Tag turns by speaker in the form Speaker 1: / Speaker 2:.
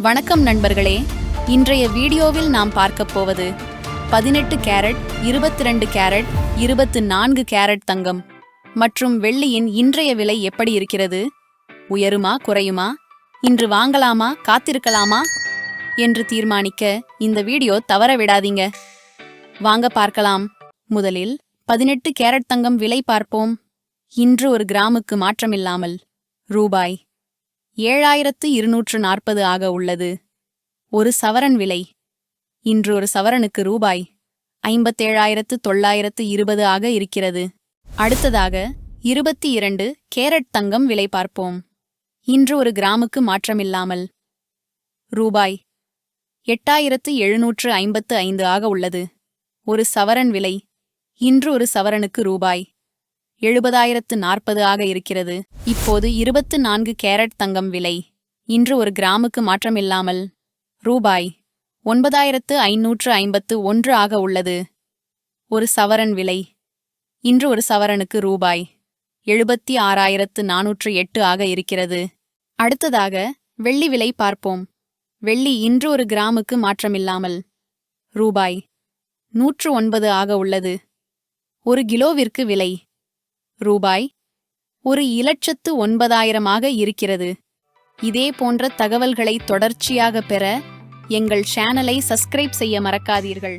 Speaker 1: வணக்கம் நண்பர்களே. இன்றைய வீடியோவில் நாம் பார்க்கப் போவது பதினெட்டு கேரட் இருபத்தி ரெண்டு கேரட் இருபத்து நான்கு கேரட் தங்கம். மற்றும் வெள்ளியின் இன்றைய விலை எப்படி இருக்கிறது? உயருமா குறையுமா? இன்று வாங்கலாமா காத்திருக்கலாமா? என்று தீர்மானிக்க இந்த வீடியோ தவற விடாதீங்க. வாங்க பார்க்கலாம். முதலில் பதினெட்டு கேரட் தங்கம் விலை பார்ப்போம். இன்று ஒரு கிராமுக்கு மாற்றமில்லாமல். ரூபாய் ஏழாயிரத்து இருநூற்று நாற்பது ஆக உள்ளது. ஒரு சவரன் விலை. இன்று ஒரு சவரனுக்கு ரூபாய் ஐம்பத்தேழாயிரத்து தொள்ளாயிரத்து இருபது ஆக இருக்கிறது. அடுத்ததாக இருபத்தி இரண்டு கேரட் தங்கம் விலை பார்ப்போம். இன்று ஒரு கிராமுக்கு மாற்றமில்லாமல். ரூபாய் எட்டாயிரத்து எழுநூற்று ஐம்பத்து ஐந்து ஆக உள்ளது. ஒரு சவரன் விலை. இன்று ஒரு சவரனுக்கு ரூபாய் எழுபதாயிரத்து நாற்பது ஆக இருக்கிறது. இப்போது இருபத்து நான்கு கேரட் தங்கம் விலை. இன்று ஒரு கிராமுக்கு மாற்றமில்லாமல் ரூபாய் ஒன்பதாயிரத்து ஐநூற்று ஐம்பத்து ஒன்று ஆக உள்ளது. ஒரு சவரன் விலை. இன்று ஒரு சவரனுக்கு ரூபாய் எழுபத்தி ஆறாயிரத்து நானூற்று எட்டு ஆக இருக்கிறது. அடுத்ததாக வெள்ளி விலை பார்ப்போம். வெள்ளி இன்று ஒரு கிராமுக்கு மாற்றமில்லாமல் ரூபாய் நூற்று ஒன்பது ஆக உள்ளது. ஒரு கிலோவிற்கு விலை. ரூபாய். ஒரு இலட்சத்து ஒன்பதாயிரமாக இருக்கிறது. இதே போன்ற தகவல்களை தொடர்ச்சியாக பெற எங்கள் சேனலை சப்ஸ்கிரைப் செய்ய மறக்காதீர்கள்.